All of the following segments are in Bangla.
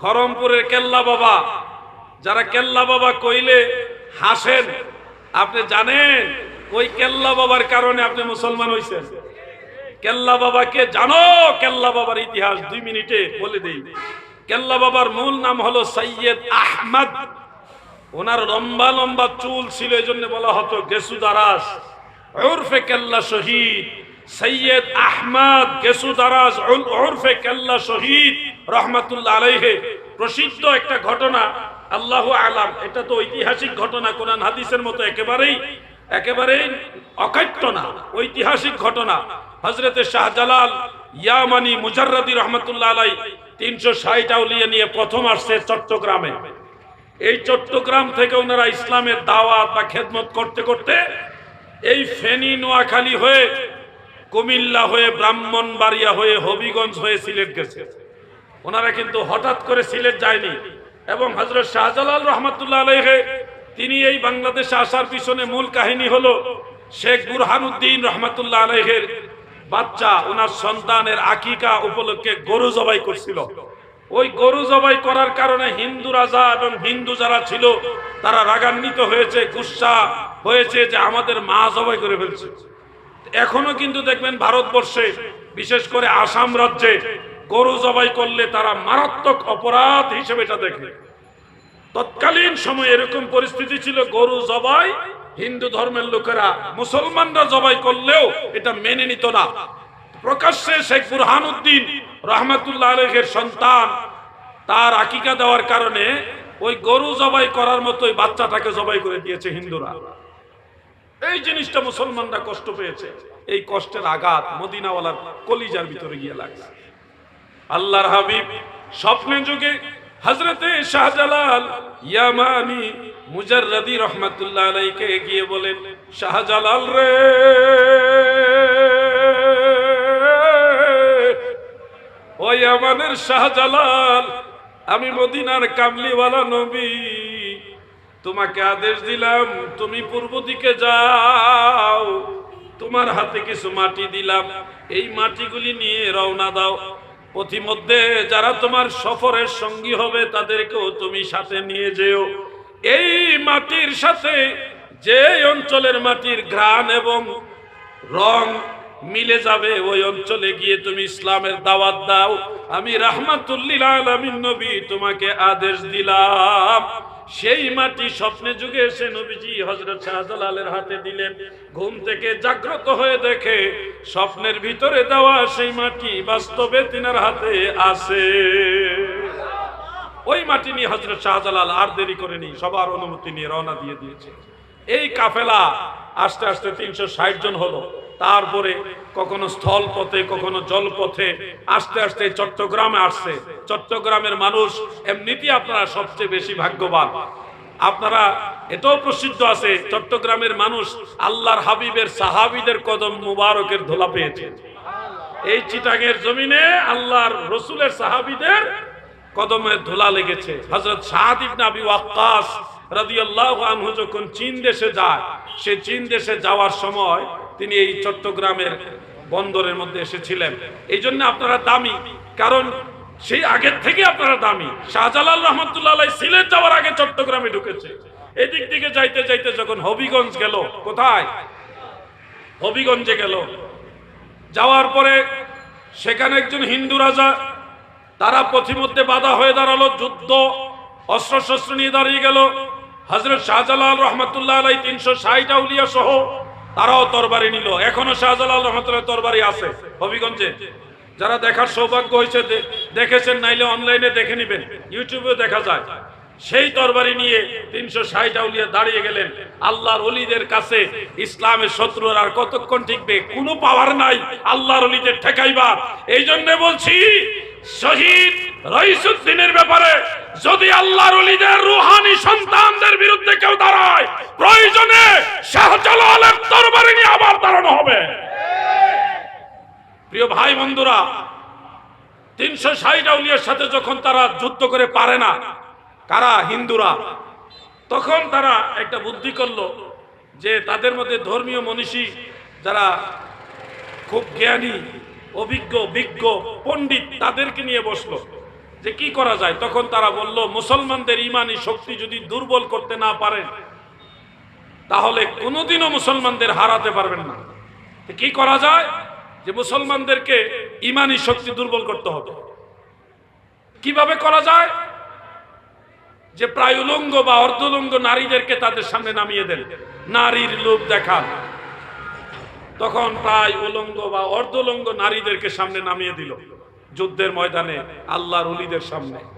খরমপুরের কেল্লা বাবা। যারা কেল্লা বাবা কইলে হাসেন, আপনি জানেন ওই কেল্লা বাবার কারণে আপনি মুসলমান হইছেন। কেল্লা বাবাকে জানো, কেল্লা বাবার ইতিহাস দুই মিনিটে বলে দেই। কেল্লা বাবার মূল নাম হলো সৈয়দ আহমদ। ওনার লম্বা লম্বা চুল ছিল এই জন্য বলা হতো গেসুদারাস। ওরফে কেল্লা শহীদ। সৈয়দ আহমদ গেসুদারাস ওরফে কেল্লা শহীদ রহমাতুল্লাহ আলাইহে। প্রসিদ্ধ একটা ঘটনা, আল্লাহ আলাম, এটা তো ঐতিহাসিক ঘটনা, কোরআন হাদিসের মতো একেবারেই একেবারেই অকাট্য না, ঐতিহাসিক ঘটনা। হজরতে শাহজালাল ইয়ামানি মুজাররদি রহমতুল্লাহ আলাই তিনশো ষাট আউলিয়া নিয়ে প্রথম আসছে চট্টগ্রামে। এই চট্টগ্রাম থেকে ওনারা ইসলামের দাওয়াত বা খেদমত করতে করতে এই ফেনী, নোয়াখালী হয়ে কুমিল্লা হয়ে ব্রাহ্মণবাড়িয়া হয়ে হবিগঞ্জ হয়ে সিলেট গেছে। ওনারা কিন্তু হঠাৎ করে সিলেট যায়নি এবং হজরত শাহজালাল রহমতুল্লাহ আলহে তিনি এই বাংলাদেশে আসার পিছনে মূল কাহিনী হলো শেখ বুরহানুদ্দিন রহমতুল্লাহ আলহের বাচ্চা, ওনার সন্তানের আকিকা উপলক্ষে গরু জবাই করছিল। ওই গরু জবাই করার কারণে হিন্দু রাজা এবং হিন্দু যারা ছিল, তারা রাগান্বিত হয়েছে, গুসা হয়েছে যে আমাদের মা জবাই করে ফেলছে। এখনও কিন্তু দেখবেন ভারতবর্ষে, বিশেষ করে আসাম রাজ্যে, গরু জবাই করলে তারা মারাত্মক অপরাধ হিসেবে এটা দেখে। তৎকালীন সময় এরকম পরিস্থিতি ছিল, গরু জবাই, হিন্দু ধর্মের লোকেরা মুসলমানরা জবাই করলেও এটা মেনে নিত না। প্রকাশ্যে শেখ বুরহানুদ্দিন রহমাতুল্লাহ আলহের সন্তান, তার আকিকা দেওয়ার কারণে ওই গরু জবাই করার মতোই বাচ্চাটাকে জবাই করে দিয়েছে হিন্দুরা। এই জিনিসটা মুসলমানরা কষ্ট পেয়েছে। এই কষ্টের আঘাত মদিনাওয়ালার কলিজার ভিতরে গিয়ে লাগছে। আল্লাহর হাবিব স্বপ্নে যুগে হজরতে শাহজালাল ইয়ামানি মুজাররদি রহমাতুল্লাহ আলাইকে গিয়ে বলেন, শাহজালাল রে, ও ইয়ামানের শাহজালাল, আমি মদিনার কামলিওয়ালা নবী। তোমাকে আদেশ দিলাম, তুমি পূর্ব দিকে যাও। তোমার হাতে কিছু মাটি দিলাম, এই মাটিগুলি নিয়ে রওনা দাও। পথিমধ্যে যারা তোমার সফরের সঙ্গী হবে, তাদেরকেও তুমি সাথে নিয়ে যেও। এই মাটির সাথে যে অঞ্চলের মাটির ঘ্রাণ এবং রং মিলে যাবে, ওই অঞ্চলে গিয়ে তুমি ইসলামের দাওয়াত দাও। আমি রাহমাতুল্লিল আলামিন নবী, তোমাকে আদেশ দিলাম। সেই মাটি স্বপ্নে যুগে এসে নবীজি হজরত শাহজালালের হাতে দিলেন। ঘুম থেকে জাগ্রত হয়ে দেখে স্বপ্নের ভিতরে দেওয়া সেই মাটি বাস্তবে তিনার হাতে আসে ওই মাটি নিয়ে হজরত শাহজালাল আর দেরি করেনি, সবার অনুমতি নিয়ে রওনা দিয়ে দিয়েছে। এই কাফেলা আস্তে আস্তে তিনশো ষাট জন হলো। তারপরে কখনো স্থল পথে, কখনো জলপথে আস্তে আস্তে চট্টগ্রামে আসছে। চট্টগ্রামের মানুষ এমনিতেই আপনারা সবচেয়ে বেশি ভাগ্যবান। আপনারা এটাও প্রসিদ্ধ আছে, চট্টগ্রামের মানুষ আল্লাহর হাবিবের সাহাবিদের কদম মুবারকের ধোলা পেয়েছে। এই চিটাগের জমিনে আল্লাহর রসুলের সাহাবিদের কদমে ধুলা লেগেছে। হজরত শাহাদ ইবনে আবি ওয়াক্কাস রাদিয়াল্লাহু আনহু যখন চীন দেশে যায়, সে চীন দেশে যাওয়ার সময় তিনি এই চট্টগ্রামের বন্দরের মধ্যে এসেছিলেন। এই জন্য আপনারা দামি। কারণ সেই আগের থেকে আপনারা দামি। শাহজালাল রহমতুল্লাহ সিলেট যাওয়ার আগে চট্টগ্রামে ঢুকেছে। এদিক দিকে যাইতে যাইতে যখন হবিগঞ্জ গেল, কোথায়? হবিগঞ্জে গেল। যাওয়ার পরে সেখানে একজন হিন্দু রাজা, তারা পথিমধ্যে বাধা হয়ে দাঁড়াল, যুদ্ধ অস্ত্র শস্ত্র নিয়ে দাঁড়িয়ে গেল। হজরত শাহজালাল রহমতুল্লাহ আলাই তিনশো ষাট আউলিয়া সহ তারাও তরবারি নিল। এখনও শাহজালাল রহমতুল্লাহ তরবারি আছে। হবিগঞ্জে। যারা দেখার সৌভাগ্য হয়েছে দেখেছেন, নাইলে অনলাইনে দেখে নিবেন। ইউটিউবেও দেখা যায়। সেই তরবারি নিয়ে তিনশো ষাট আউলিয়া দাঁড়িয়ে গেলেন। আল্লাহর অলিদের কাছে ইসলামের শত্রুর আর কতক্ষণ টিকবে? কোনো পাওয়ার নাই। আল্লাহর অলিদের ঠেকাইবার। এই জন্য বলছি, শহীদ রইসুদ্দিনের ব্যাপারে যদি আল্লাহর অলিদের রুহানি সন্তানদের বিরুদ্ধে কেউ দাঁড়ায়, প্রয়োজনে দাঁড়ানো হবে। প্রিয় ভাই বন্ধুরা, তিনশো ষাট আউলিয়ার সাথে যখন তারা যুদ্ধ করে পারে না, কারা? হিন্দুরা। তখন তারা একটা বুদ্ধি করল যে তাদের মধ্যে ধর্মীয় মনীষী যারা খুব জ্ঞানী, অভিজ্ঞ, বিজ্ঞ, পণ্ডিত, তাদেরকে নিয়ে বসল। যে কি করা যায়? তখন তারা বলল, মুসলমানদের ইমানি শক্তি যদি দুর্বল করতে না পারেন তাহলে কোনোদিনও মুসলমানদের হারাতে পারবেন না। কি করা যায়? যে মুসলমানদেরকে ইমানি শক্তি দুর্বল করতে হবে। কীভাবে করা যায়? যে প্রায় উলঙ্গ বা অর্ধলঙ্গ নারীদেরকে তাদের সামনে নামিয়ে দেন। নারীর লোভ দেখান। তখন প্রায় উলঙ্গ বা অর্ধলঙ্গ নারীদেরকে সামনে নামিয়ে দিল। যুদ্ধের ময়দানে, আল্লাহর অলিদের সামনে।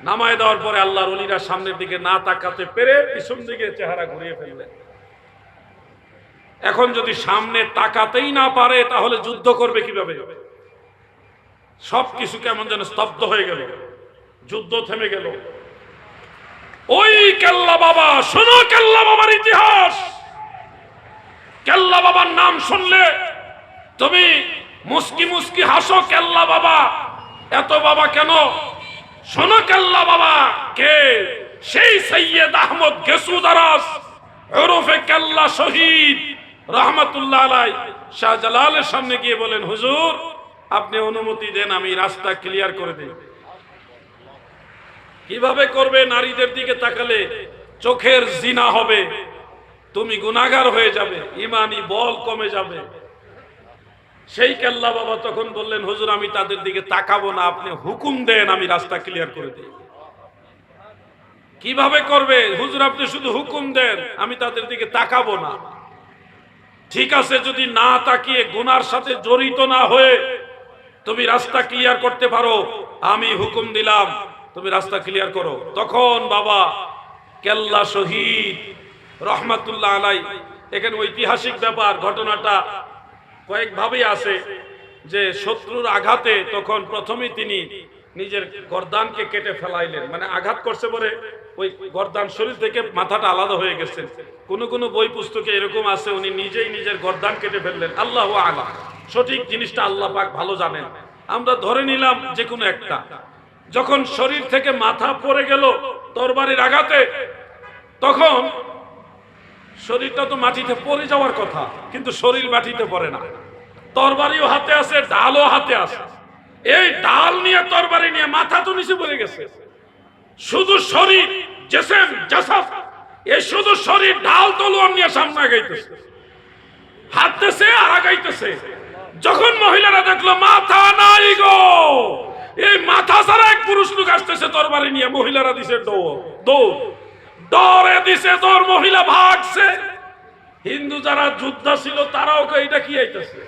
নামায় দেওয়ার পরে আল্লাহর অলিরা সামনের দিকে না তাকাতে পেরে পিছন দিকে চেহারা ঘুরিয়ে ফেললেন। এখন যদি সামনে তাকাতেই না পারে, তাহলে যুদ্ধ করবে কীভাবে? সব কিছু কেমন যেন স্তব্ধ হয়ে গেল। যুদ্ধ থেমে গেল। ওই কেল্লা বাবা, শোনো কেল্লা বাবার ইতিহাস। কেল্লা বাবার নাম শুনলে তুমি মুস্কি মুস্কি হাসো, কেল্লা বাবা। এত বাবা কেন? শোনো কেল্লা বাবা, কে? সেই সৈয়দ আহমদ গেসুদারাস ওরফে কেল্লা শহীদ। রহমতুল্লাহ আলাই সামনে গিয়ে বলেন, হুজুর, আপনি অনুমতি দেন, আমি রাস্তা ক্লিয়ার করে দিই। কীভাবে করবে? নারীদের দিকে তাকালে চোখের জিনা হবে, তুমি গুনাগার হয়ে যাবে, ইমানি বল কমে যাবে। সেই কেল্লা বাবা তখন বললেন, হুজুর, আমি তাদের দিকে তাকাবো না, আপনি হুকুম দেন, আমি রাস্তা ক্লিয়ার করে দিই। কীভাবে করবে? হুজুর, আপনি শুধু হুকুম দেন, আমি তাদের দিকে তাকাবো না। ঠিক আছে, যদি না তাকিয়ে গুনার সাথে জড়িত না হয়ে তুমি রাস্তা ক্লিয়ার করতে পারো, আমি হুকুম দিলাম, তুমি রাস্তা ক্লিয়ার করো। তখন বাবা কেল্লা শহীদ রহমাতুল্লাহ আলাই এখানে ঐতিহাসিক ব্যাপার, ঘটনাটা কয়েকভাবেই আছে যে শত্রুর আঘাতে তখন প্রথমেই তিনি নিজের গর্দানকে কেটে ফেলাইলেন। মানে আঘাত করছে পরে ওই গর্দান শরীর থেকে মাথাটা আলাদা হয়ে গেছে। কোন কোন বই পুস্তকে এরকম আছে, উনি নিজেই নিজের গর্দান কেটে ফেললেন। আল্লাহ আলা সঠিক জিনিসটা আল্লাহ পাক ভালো জানেন। আমরা ধরে নিলাম যে কোনো একটা। যখন শরীর থেকে মাথা পড়ে গেল তরবারির আঘাতে, তখন শরীরটা তো মাটিতে পড়ে যাওয়ার কথা, কিন্তু শরীর মাটিতে পড়ে না। তরবারিও হাতে আছে, ডালও হাতে আছে। এই ডাল নিয়ে, তরবারি নিয়ে মাথা তো নিচে পড়ে গেছে। শুধু শরীর, জেসেম জাসাফ এই শুধু শরীর ঢাল তলোয়ার নিয়ে সামনে আগাইতেছে। হাঁটতেছে আর আগাইতেছে। যখন মহিলারা দেখল, মাথা নাই গো! এই মাথা ছাড়া এক পুরুষ লোক আসতেছে, তরবারি নিয়ে। মহিলারা দিছে দৌড় দৌড়। ডরে দিছে তোর মহিলা ভাগছে। হিন্দু যারা যোদ্ধা ছিল, তারাও এটা কি আইতেছে?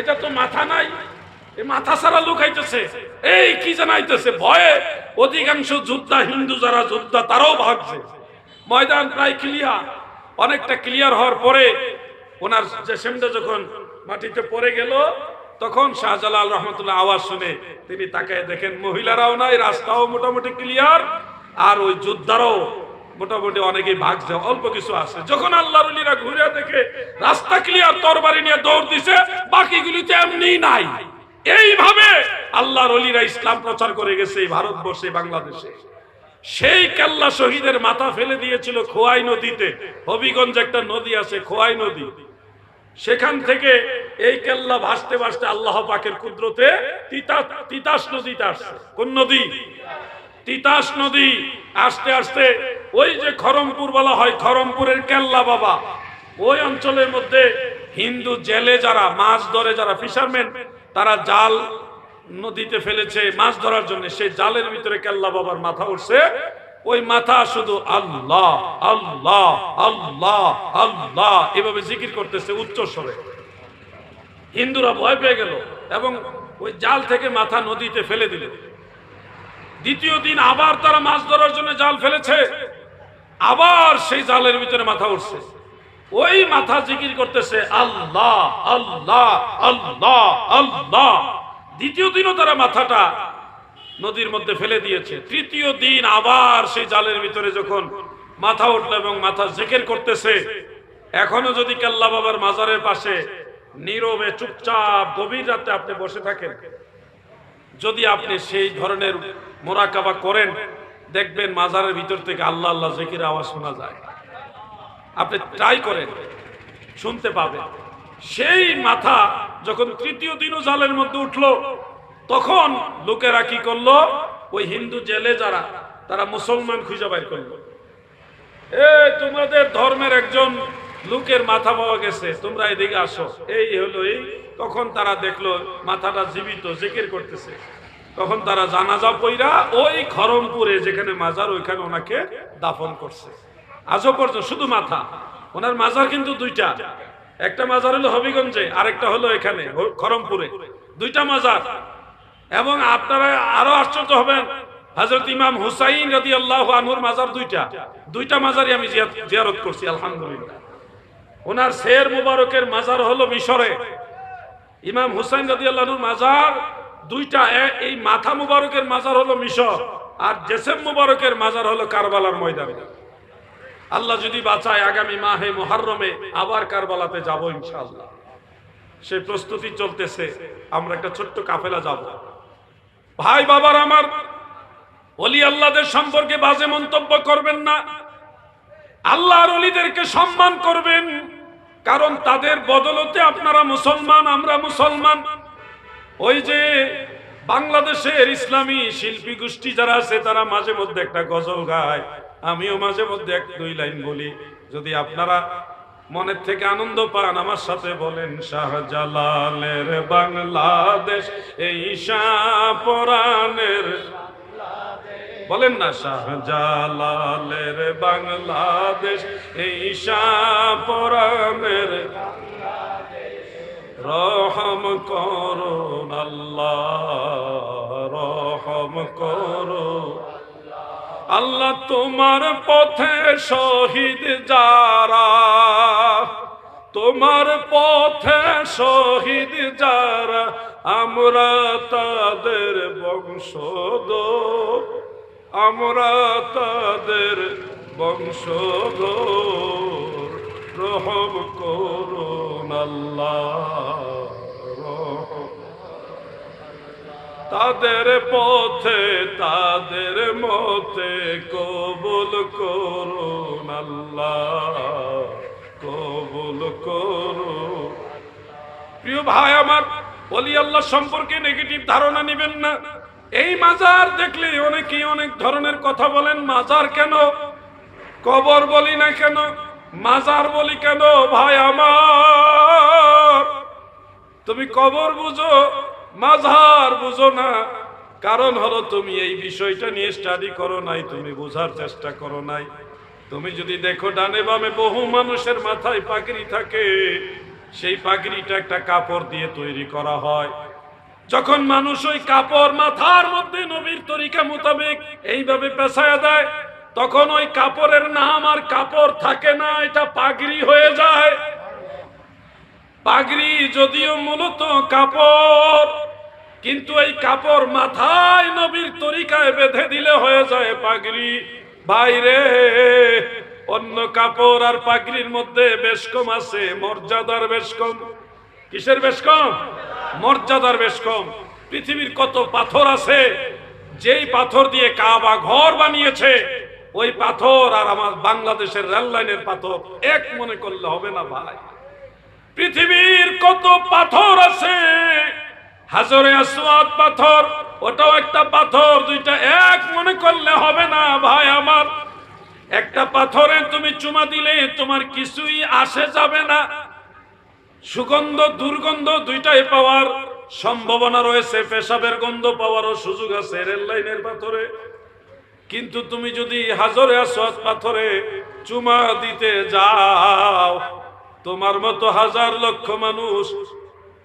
এটা তো মাথা নাই। মাথা সারা লোক আইতেছে। এই কি জানাইতেছে ভয়ে অধিকাংশ যোদ্ধা, হিন্দু যারা যোদ্ধা, তারাও ভাগছে। ময়দান প্রায় ক্লিয়ার অনেকটা ক্লিয়ার হওয়ার পরে ওনার জেসেমটা যখন মাটিতে পড়ে গেল, তখন শাহজালাল রহমতুল্লাহ আওয়াজ শুনে তিনি তাকে দেখেন, মহিলারাও নাই, রাস্তাও মোটামুটি ক্লিয়ার আর ওই যোদ্ধারাও মোটামুটি অনেকেই ভাগছে অল্প কিছু আছে। যখন আল্লাহর উলিরা ঘুরে দেখে রাস্তা ক্লিয়ার তরবারি নিয়ে দৌড় দিছে, বাকিগুলিতে এমনি নাই। এইভাবে আল্লাহর অলিরা ইসলাম প্রচার করে গেছে এই ভারতবর্ষে, বাংলাদেশে। সেই কেল্লা শহীদের মাথা ফেলে দিয়েছিল খোয়াই নদীতে। হবিগঞ্জ একটা নদী আছে, খোয়াই নদী। সেখান থেকে এই কেল্লা ভাসতে ভাসতে আল্লাহ পাকের কুদরতে তিতা তিতাস নদীতে আসছে। কোন নদী? তিতাস নদী, আস্তে আস্তে ওই যে খরমপুর বলা হয়, খরমপুরের কেল্লা বাবা। ওই অঞ্চলের মধ্যে হিন্দু জেলে যারা, মাছ ধরে যারা ফিশারম্যান তারা জাল নদীতে ফেলেছে মাছ ধরার জন্য। সেই জালের ভিতরে কেল্লা বাবার মাথা উঠছে। ওই মাথা শুধু আল্লাহ আল্লাহ আল্লাহ আল্লাহ এভাবে জিকির করতেছে উচ্চ স্বরে। হিন্দুরা ভয় পেয়ে গেল এবং ওই জাল থেকে মাথা নদীতে ফেলে দিল। দ্বিতীয় দিন আবার তারা মাছ ধরার জন্য জাল ফেলেছে। আবার সেই জালের ভিতরে মাথা উঠছে। ওই মাথা জিকির করতেছে, আল্লাহ আল্লাহ আল্লাহ আল্লাহ। দ্বিতীয় দিনও তারা মাথাটা নদীর মধ্যে ফেলে দিয়েছে। তৃতীয় দিন আবার সেই জালের ভিতরে যখন মাথা উঠল এবং মাথা জেকের করতেছে, এখনও যদি কাল্লা বাবার মাজারের পাশে নীরবে চুপচাপ গভীর রাতে আপনি বসে থাকেন যদি আপনি সেই ধরনের মোরাকাবা করেন, দেখবেন মাজারের ভিতর থেকে আল্লাহ আল্লাহ জেকির আওয়াজ শোনা যায়। আপনি ট্রাই করেন, শুনতে পাবেন। সেই মাথা যখন তৃতীয় দিনও জালের মধ্যে উঠল, তখন লোকেরা কি করল? ওই হিন্দু জেলে যারা, তারা মুসলমান খুঁজে বাইর করল। এ তোমাদের ধর্মের একজন লোকের মাথা পাওয়া গেছে, তোমরা এদিকে আসো। এই হলো এই তখন তারা দেখল মাথাটা জীবিত, জিকির করতেছে। তখন তারা জানাজা পইরা ওই খরমপুরে যেখানে মাজার, ওইখানে ওনাকে দাফন করছে। আজও পর্যন্ত শুধু মাথা, ওনার মাজার কিন্তু দুইটা। একটা মাজার হলো হবিগঞ্জে, আরেকটা হলো এখানে খরমপুরে দুইটা মাজার। এবং আপনারা আরও আশ্চর্য হবেন হজরত ইমাম হুসাইন রদি আল্লাহ আনহুর মাজার দুইটা। দুইটা মাজারই আমি জিয়া- জিয়ারত করছি, আলহামদুলিল্লাহ। ওনার শের মুবারকের মাজার হলো মিশরে। ইমাম হুসাইন রদি আল্লাহর মাজার, দুইটা এই মাথা মুবারকের মাজার হলো মিশর আর জেসেম মুবারকের মাজার হলো কারবালার ময়দানে। আল্লাহ যদি বাঁচায় আগামী মাহে মুহাররমে আবার কারবালাতে যাব ইনশাআল্লাহ। সেই প্রস্তুতি চলতেছে, আমরা একটা ছোট্ট কাফেলা যাব। ভাই বাবার আমার অলি আল্লাহদের সম্পর্কে বাজে মন্তব্য করবেন না। আল্লাহর অলিদেরকে সম্মান করবেন। কারণ তাদের বদলতে আপনারা মুসলমান, আমরা মুসলমান। ওই যে বাংলাদেশের ইসলামী শিল্পী গোষ্ঠী যারা আছে, তারা মাঝে মধ্যে একটা গজল গায়। আমিও মাঝে মধ্যে এক, দুই লাইন বলি। যদি আপনারা মনের থেকে আনন্দ পান, আমার সাথে বলেন, শাহজালালের বাংলাদেশ, এই শাহপরানের বলেন না, শাহজালালের বাংলাদেশ, এই শাহপরানের রহম করুন আল্লাহ, রহম করো আল্লাহ তোমার পথে শহীদ যারা, তোমার পথে শহীদ যারা, আমরা তাদের বংশধর। আমরা তাদের বংশধর। রহম করুন আল্লাহ তাদের পথে, তাদের মতে কবুল করুন আল্লাহ, কবুল করুন। প্রিয় ভাই আমার বলি আল্লাহ সম্পর্কে নেগেটিভ ধারণা নেবেন না। এই মাজার দেখলে অনেকেই অনেক ধরনের কথা বলেন, মাজার কেন? কবর বলি না কেন? মাজার বলি কেন? ভাই আমার, তুমি কবর বুঝো মাঝার বুঝো না। কারণ হলো তুমি এই বিষয়টা নিয়ে স্টাডি করো নাই, তুমি বোঝার চেষ্টা করো নাই। তুমি যদি দেখো ডানে বামে বহু মানুষের মাথায় পাগড়ি থাকে, সেই পাগড়িটা একটা কাপড় দিয়ে তৈরি করা হয়। যখন মানুষ ওই কাপড় মাথার মধ্যে নবীর তরিকা মোতাবেক এইভাবে পেশায় দেয়, তখন ওই কাপড়ের নাম আর কাপড় থাকে না, এটা পাগড়ি হয়ে যায়। পাগড়ি যদিও মূলত কাপড়, কিন্তু এই কাপড় মাথায় নবীর তরিকায় বেঁধে দিলে হয়ে যায় পাগড়ি। বাইরে অন্য কাপড় আর পাগড়ির মধ্যে বেশ কম আছে, মর্যাদার বেশ কম। কিসের বেশ কম? মর্যাদার বেশ কম। পৃথিবীর কত পাথর আছে, যেই পাথর দিয়ে কাবা ঘর বানিয়েছে, ওই পাথর আর আমার বাংলাদেশের রেল লাইনের পাথর এক মনে করলে হবে না ভাই। পৃথিবীর কত পাথর আছে, হাজরে আসওয়াদ পাথর, ওটাও একটা পাথর, দুইটা এক মনে করলে হবে না ভাই আমার। একটা পাথরে তুমি চুমা দিলে তোমার কিছুই আসে যাবে না। সুগন্ধ, দুর্গন্ধ দুইটাই পাওয়ার সম্ভাবনা রয়েছে, পেশাবের গন্ধ পাওয়ারও সুযোগ আছে রেল লাইনের পাথরে। কিন্তু তুমি যদি হাজরে আসওয়াদ পাথরে চুমা দিতে যাও, তোমার মতো হাজার লক্ষ মানুষ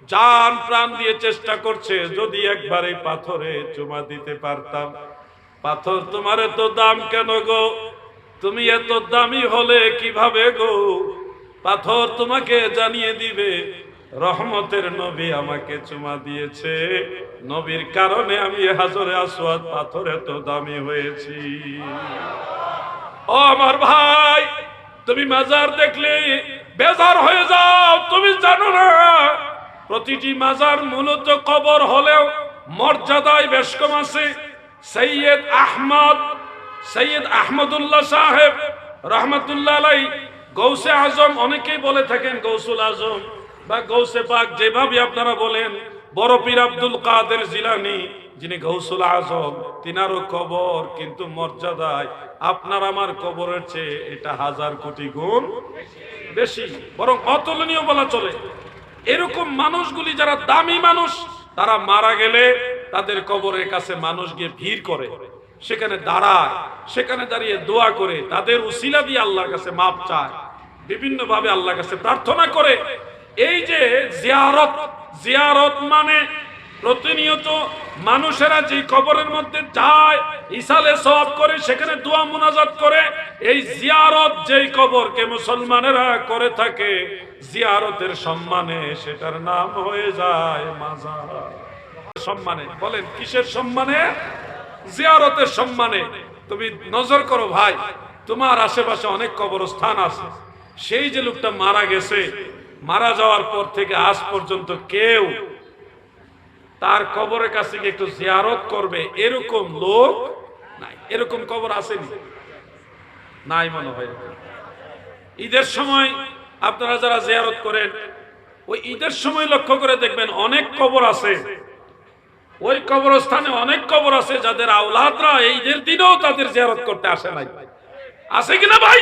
জান প্রাণ দিয়ে চেষ্টা করছে, যদি একবার এই পাথরে চুমা দিতে পারতাম। পাথর তোমার এত দাম কেন গো? তুমি এত দামি হলে কীভাবে গো? পাথর তোমাকে জানিয়ে দিবে, রহমতের নবী আমাকে চুমা দিয়েছে। নবীর কারণে আমি হাজরে আসওয়াদ পাথর এত দামি হয়েছি। ও আমার ভাই, তুমি মাজার দেখলে বেজার হয়ে যাও, তুমি জানো না। প্রতিটি মাজার মূলত কবর হলেও মর্যাদায় বেশ কম আছে। সৈয়দ আহমদ, সৈয়দ আহমদুল্লাহ সাহেব, রহমতুল্লাহ গৌসে আজম, অনেকেই বলে থাকেন গৌসুল আজম বা গৌসে পাক, যেভাবে আপনারা বলেন, বড় পীর আব্দুল কাদের জিলানি, যিনি গৌসুল আজম, তিনারও কবর, কিন্তু মর্যাদায় আপনার আমার কবরের চেয়ে এটা হাজার কোটি গুণ বেশি। বরং অতুলনীয় বলা চলে, এরকম মানুষগুলি যারা দামি মানুষ, তারা মারা গেলে তাদের কবরের কাছে মানুষ গিয়ে ভিড় করে। সেখানে দাঁড়ায়, সেখানে দাঁড়িয়ে দোয়া করে, তাদের উসিলা দিয়ে আল্লাহর কাছে মাপ চায় বিভিন্ন ভাবে আল্লাহর কাছে প্রার্থনা করে। এই যে জিয়ারত জিয়ারত মানে প্রতিনিয়ত মানুষেরা যে কবরের মধ্যে যায় ইসালে সব করে, সেখানে দোয়া মুনাজাত করে, এই জিয়ারত যেই কবরকে মুসলমানেরা করে থাকে, জিয়ারতের সম্মানে সেটার নাম হয়ে যায় মাজার। সম্মানে, বলেন, কিসের সম্মানে? জিয়ারতের সম্মানে। তুমি নজর করো ভাই, তোমার আশেপাশে অনেক কবরস্থান আছে। সেই যে লোকটা মারা গেছে, মারা যাওয়ার পর থেকে আজ পর্যন্ত কেউ তার কবরের কাছে গিয়ে একটু জিয়ারত করবে এরকম লোক নাই। এরকম কবর আসেনি। নাই মনে হয়। ঈদের সময় আপনারা যারা জিয়ারত করেন, ওই ঈদের সময় লক্ষ্য করে দেখবেন অনেক কবর আছে। ওই কবরস্থানে অনেক কবর আছে যাদের আওলাদরা এই দিনও তাদের জিয়ারত করতে আসে নাই। আছে কিনা ভাই?